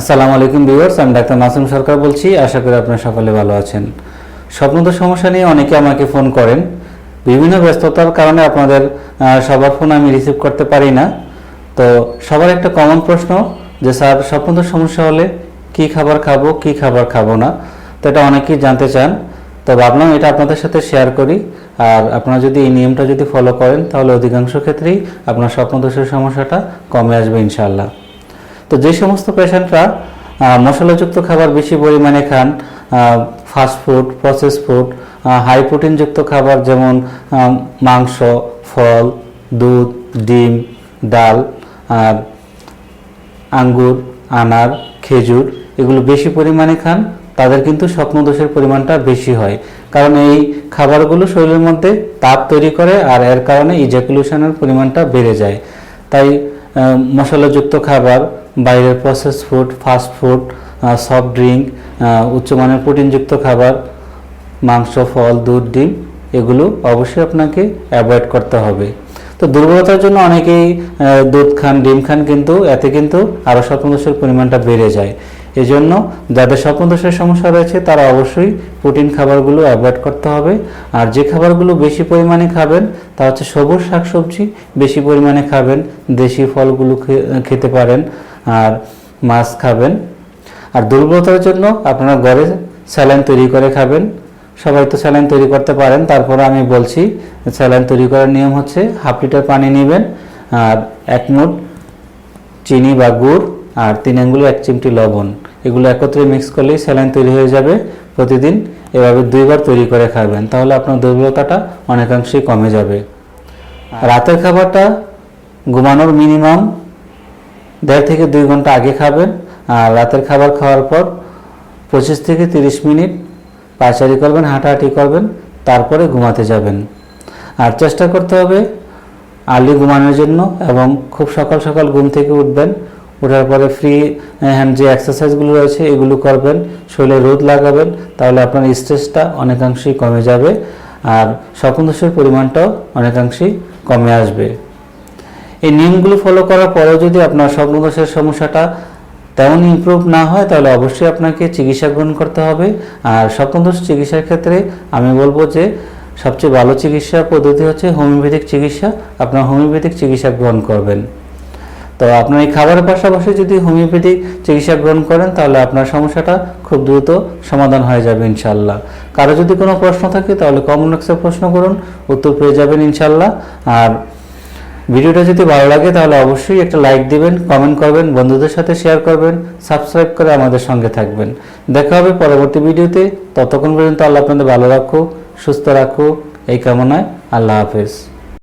আসসালামু আলাইকুম ভিউয়ার্স, আমি ডাক্তার মাসুম সরকার বলছি। আশা করি আপনারা সকলে ভালো আছেন। স্বপ্নদোষ সমস্যা নিয়ে অনেকে আমাকে ফোন করেন। বিভিন্ন ব্যস্ততার কারণে আপনাদের সবার ফোন আমি রিসিভ করতে পারি না। তো সবার একটা কমন প্রশ্ন যে, স্যার স্বপ্নদোষ সমস্যা হলে কি খাবার খাব, কি খাবার খাব না? তো এটা অনেকেই জানতে চান। তো ভাবলাম এটা আপনাদের সাথে শেয়ার করি। আর আপনারা যদি এই নিয়মটা যদি ফলো করেন, তাহলে অধিকাংশ ক্ষেত্রেই আপনার স্বপ্ন স্বপ্নদোষের সমস্যাটা কমে আসবে ইনশাআল্লাহ। তো যে সমস্ত পেশেন্টরা মশলাযুক্ত খাবার বেশি পরিমাণে খান fast food process food high প্রোটিনযুক্ত খাবার যেমন মাংস, ফল, দুধ, ডিম, ডাল আর আঙ্গুর, আনার, খেজুর এগুলো বেশি পরিমাণে খান, তাদের কিন্তু স্বপ্নদোষের পরিমাণটা বেশি হয়। কারণ এই খাবারগুলো শরীরের মধ্যে তাপ তৈরি করে আর এর কারণে ইজাকুলেশনের পরিমাণটা বেড়ে যায়। তাই মশলাযুক্ত খাবার বাইরের process food fast food soft drink উচ্চমানের প্রোটিনযুক্ত খাবার, মাংস, ফল, দুধ, ডিম, এগুলো অবশ্যই আপনাকে অ্যাভয়েড করতে হবে। তো দুর্বলতার জন্য অনেকেই দুধ খান, ডিম খান কিন্তু এতে কিন্তু আরও স্বপ্নদোষের পরিমাণটা বেড়ে যায়। এই জন্য যাদের স্বপ্নদোষের সমস্যা রয়েছে, তারা অবশ্যই প্রোটিন খাবারগুলো অ্যাভয়েড করতে হবে। আর যে খাবারগুলো বেশি পরিমাণে খাবেন, তা হচ্ছে সবুজ শাকসবজি বেশি পরিমাণে খাবেন, দেশি ফলগুলো খেতে পারেন। আর মাছ খাবেন। আর দুর্বলতার জন্য আপনারা ঘরে স্যালাইন তৈরি করে খাবেন। সবাই তো স্যালাইন তৈরি করতে পারেন তারপরে আমি বলছি স্যালাইন তৈরি করার নিয়ম হচ্ছে হাফ লিটার পানি নেবেন আর এক মুঠ চিনি বা গুড় আর তিন আঙ্গুলে এক চিমটি লবণ। এগুলো একত্রে মিক্স করলেই স্যালাইন তৈরি হয়ে যাবে প্রতিদিন। এভাবে দুইবার তৈরি করে খাবেন তাহলে আপনার দুর্বলতাটা অনেকাংশেই কমে যাবে। রাতের খাবারটা ঘুমানোর মিনিমাম দেড় থেকে দুই ঘণ্টা আগে খাবেন, আর রাতের খাবার খাওয়ার পর পঁচিশ থেকে তিরিশ মিনিট পায়চারি করবেন, হাঁটাহাঁটি করবেন, তারপরে ঘুমাতে যাবেন। আর চেষ্টা করতে হবে আর্লি ঘুমানোর জন্য এবং খুব সকাল সকাল ঘুম থেকে উঠবেন ওঠার পরে ফ্রি হ্যান্ড যে এক্সারসাইজগুলো রয়েছে এগুলো করবেন, শরীরে রোদ লাগাবেন, তাহলে আপনার স্ট্রেসটা অনেকাংশেই কমে যাবে, আর স্বপ্নদোষের পরিমাণটাও অনেকাংশেই কমে আসবে। এই নিয়মগুলো ফলো করার পরেও যদি আপনার স্বপ্নদোষের সমস্যাটা তেমন ইমপ্রুভ না হয়, তাহলে অবশ্যই আপনাকে চিকিৎসা গ্রহণ করতে হবে। আর স্বপ্নদোষ চিকিৎসার ক্ষেত্রে আমি বলব যে, সবচেয়ে ভালো চিকিৎসা পদ্ধতি হচ্ছে হোমিওপ্যাথিক চিকিৎসা। আপনার হোমিওপ্যাথিক চিকিৎসা গ্রহণ করবেন। তো আপনার এই খাবারের পাশাপাশি যদি হোমিওপ্যাথিক চিকিৎসা গ্রহণ করেন, তাহলে আপনার সমস্যাটা খুব দ্রুত সমাধান হয়ে যাবে ইনশাল্লাহ কারও যদি কোনো প্রশ্ন থাকে, তাহলে বক্সে প্রশ্ন করুন, উত্তর পেয়ে যাবেন ইনশাল্লাহ আর ভিডিওটা যদি ভালো লাগে তাহলে অবশ্যই একটা লাইক দিবেন কমেন্ট করবেন, বন্ধুদের সাথে শেয়ার করবেন সাবস্ক্রাইব করে আমাদের সঙ্গে থাকবেন। দেখা হবে পরবর্তী ভিডিওতে। ততক্ষণ পর্যন্ত আল্লাহ আপনাদের ভালো রাখুক, সুস্থ রাখুক। এই কামনায় আল্লাহ হাফেজ।